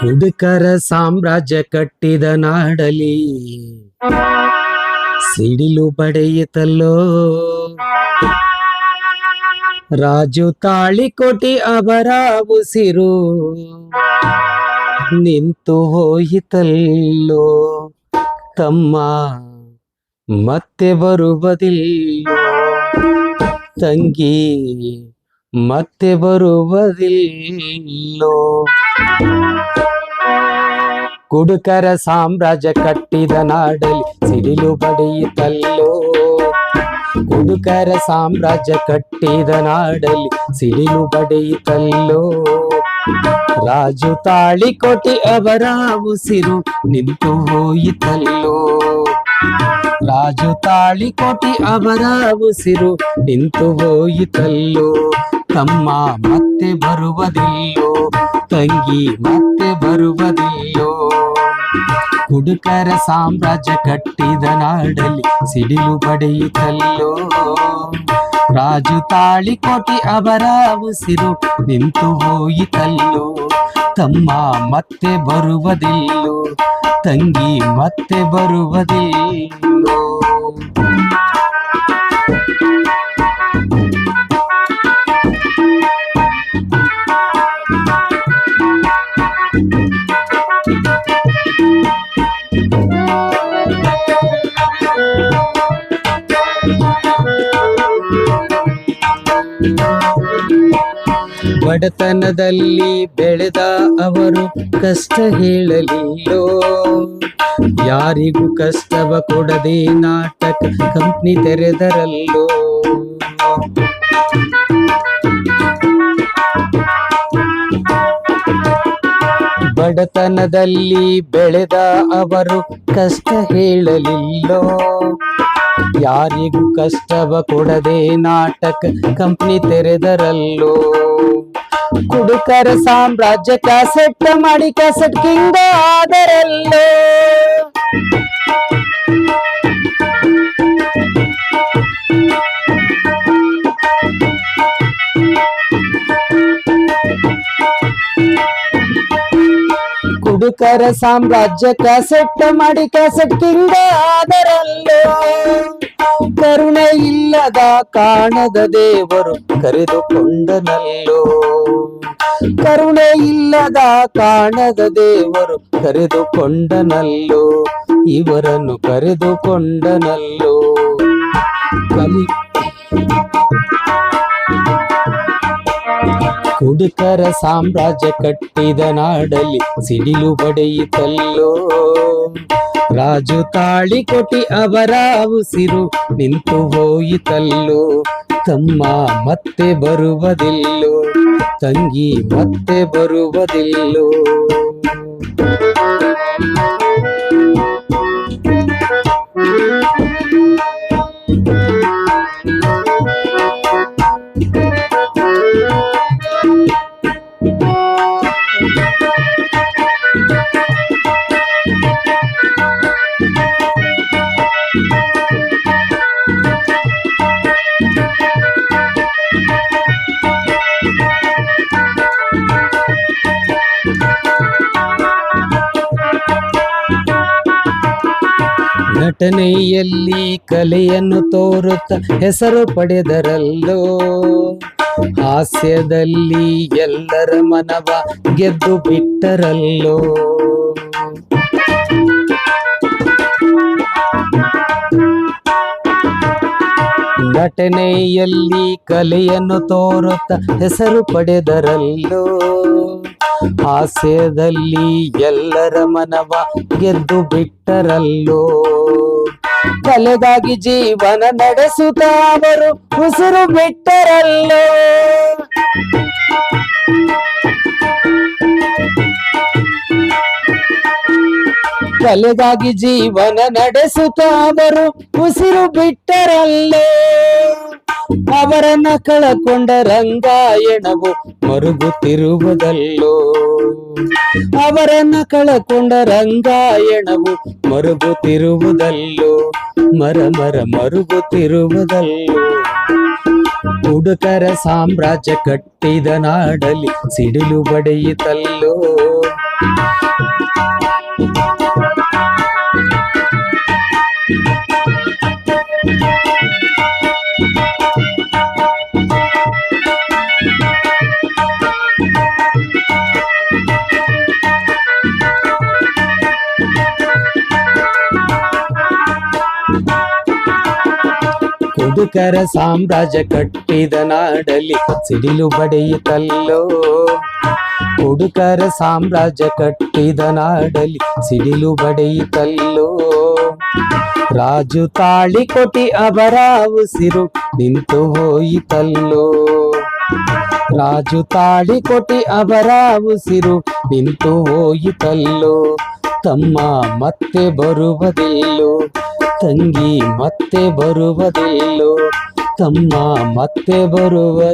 ಹುಡುಕರ ಸಾಮ್ರಾಜ್ಯ ಕಟ್ಟಿದ ನಾಡಲಿ. ಸಿಡಿಲು ಪಡೆಯಿತಲ್ಲೋ. ರಾಜು ತಾಳಿಕೋಟಿ ಅವರ ಉಸಿರು ನಿಂತು ಹೋಯಿತಲ್ಲೋ. ತಮ್ಮ ಮತ್ತೆ ಬರುವುದಿಲ್ಲೋ. ತಂಗಿ ಮತ್ತೆ ಬರುವುದಿಲ್ಲೋ. ಕುಡುಕರ ಸಾಮ್ರಾಜ್ಯ ಕಟ್ಟಿದ ನಾಡಲಿ ಸಿಡಿಲು ಬಡಿಯಿತಲ್ಲೋ. ಕುಡುಕರ ಸಾಮ್ರಾಜ್ಯ ಕಟ್ಟಿದ ನಾಡಲಿ ಸಿಡಿಲು ಬಡಿಯಿತಲ್ಲೋ. ರಾಜು ತಾಳಿಕೋಟಿ ಅವರ ಉಸಿರು ನಿಂತು ಹೋಯಿತಲ್ಲೋ. ರಾಜು ತಾಳಿಕೋಟಿ ಅವರ ಉಸಿರು ನಿಂತು ಹೋಯಿತಲ್ಲೋ. ತಮ್ಮ ಮತ್ತೆ ಬರುವುದಿಲ್ಲೋ, ತಂಗಿ ಮತ್ತೆ ಬರುವುದಿಲ್ಲೋ. ಕುಡುಕರ ಸಾಮ್ರಾಜ್ಯ ಕಟ್ಟಿದ ನಾಡಲ್ಲಿ ಸಿಡಿಲು ಬಡಿಯಿತಲ್ಲೋ ರಾಜು ತಾಳಿಕೋಟಿ ಅವರ ಉಸಿರು ನಿಂತು ಹೋಯಿತಲ್ಲೋ. ತಮ್ಮ ಮತ್ತೆ ಬರುವುದಿಲ್ಲೋ, ತಂಗಿ ಮತ್ತೆ ಬರುವುದಿಲ್ಲೋ. ಬಡತನದಲ್ಲಿ ಬೆಳೆದ ಅವರು ಕಷ್ಟ ಹೇಳಲಿಲ್ಲೋ. ಯಾರಿಗೂ ಕಷ್ಟವ ಕೊಡದೆ ನಾಟಕ ಕಂಪ್ನಿ ತೆರೆದರಲ್ಲೋ. ಬಡತನದಲ್ಲಿ ಬೆಳೆದ ಅವರು ಕಷ್ಟ ಹೇಳಲಿಲ್ಲೋ. ಯಾರಿಗೂ ಕಷ್ಟವ ಕೊಡದೆ ನಾಟಕ ಕಂಪ್ನಿ ತೆರೆದರಲ್ಲೋ. ಕುಡುಕರ ಸಾಮ್ರಾಜ್ಯ ಕ್ಯಾಸೆಟ್ ಮಾಡಿ ಕ್ಯಾಸೆಟ್ ಕಿಂಗ ಆದರಲ್ಲೋ. ಕುಡುಕರ ಸಾಮ್ರಾಜ್ಯ ಕ್ಯಾಸೆಟ್ ಮಾಡಿ ಕ್ಯಾಸೆಟ್ ಕಿಂಗ ಆದರಲ್ಲೋ. ಕರುಣೆ ಇಲ್ಲದ ಕಾಣದ ದೇವರು ಕರೆದುಕೊಂಡನಲ್ಲೋ. ಕರುಣೆ ಇಲ್ಲದ ಕಾಣದ ದೇವರು ಕರೆದುಕೊಂಡನಲ್ಲೋ. ಇವರನ್ನು ಕರೆದುಕೊಂಡನಲ್ಲೋ. ಕಲಿ ಕುಡುಕರ ಸಾಮ್ರಾಜ್ಯ ಕಟ್ಟಿದ ನಾಡಲಿ ಸಿಡಿಲು ಬಡೆಯಿತಲ್ಲೋ. ರಾಜು ತಾಳಿಕೊಟಿ ಅವರ ಉಸಿರು ನಿಂತು ಹೋಯಿತಲ್ಲೋ. ತಮ್ಮ ಮತ್ತೆ ಬರುವುದಿಲ್ಲೋ, ತಂಗಿ ಮತ್ತೆ ಬರುವುದಿಲ್ಲೋ. ನಟನೆಯಲ್ಲಿ ಕಲೆಯನ್ನು ತೋರುತ್ತ ಹೆಸರು ಪಡೆದರಲ್ಲೋ? ಹಾಸ್ಯದಲ್ಲಿ ಎಲ್ಲರ ಮನವ ಗೆದ್ದು ಬಿಟ್ಟರಲ್ಲೋ? ನಟನೆಯಲ್ಲಿ ಕಲೆಯನ್ನು ತೋರುತ್ತ ಹೆಸರು ಪಡೆದರಲ್ಲೋ? ಹಾಸ್ಯದಲ್ಲಿ ಎಲ್ಲರ ಮನವ ಗೆದ್ದು ಬಿಟ್ಟರಲ್ಲೋ? ಕಲೆಗಾಗಿ ಜೀವನ ನಡೆಸುತ್ತ ಉಸಿರು ಬಿಟ್ಟರಲ್ಲೋ? ಕಲೆಗಾಗಿ ಜೀವನ ನಡೆಸುತ್ತ ಅವರು ಉಸಿರು ಬಿಟ್ಟರಲ್ಲೇ? ಅವರನ್ನ ಕಳಕೊಂಡ ರಂಗಾಯಣವು ಮರುಗುತ್ತಿರುವುದಲ್ಲೋ. ಅವರನ್ನ ಕಳಕೊಂಡ ರಂಗಾಯಣವು ಮರುಗುತ್ತಿರುವುದಲ್ಲೋ. ಮರ ಮರ ಮರುಗುತ್ತಿರುವುದಲ್ಲೋ. ಹುಡುಕರ ಸಾಮ್ರಾಜ್ಯ ಕಟ್ಟಿದ ನಾಡಲಿ ಸಿಡಿಲು ಬಡಿಯಿತಲ್ಲೋ. ಕುಡುಕರ ಸಾಮ್ರಾಜ್ಯ ಕಟ್ಟಿದ ನಾಡಲಿ ಸಿಡಿಲು ಬಡಿಯಿತಲ್ಲೋ ಕುಡುಕರ ಸಾಮ್ರಾಜ್ಯ ಕಟ್ಟಿದ ನಾಡಲಿ ಸಿಡಿಲು ಬಡಿಯಿತಲ್ಲೋ ರಾಜು ತಾಳಿ ಕೊಟಿ ಅವರ ಉಸಿರು ನಿಂತು ಹೋಯಿತಲ್ಲೋ ರಾಜು ತಾಳಿ ಕೊಟಿ ಅವರ ಉಸಿರು ನಿಂತು ಹೋಯಿತಲ್ಲೋ ತಮ್ಮ ಮತ್ತೆ ಬರುವುದಿಲ್ಲೋ ತಂಗಿ ಮತ್ತೆ ಬರುವುದಿಲ್ಲೋ ತಮ್ಮ ಮತ್ತೆ ಬರುವುದಿಲ್ಲೋ.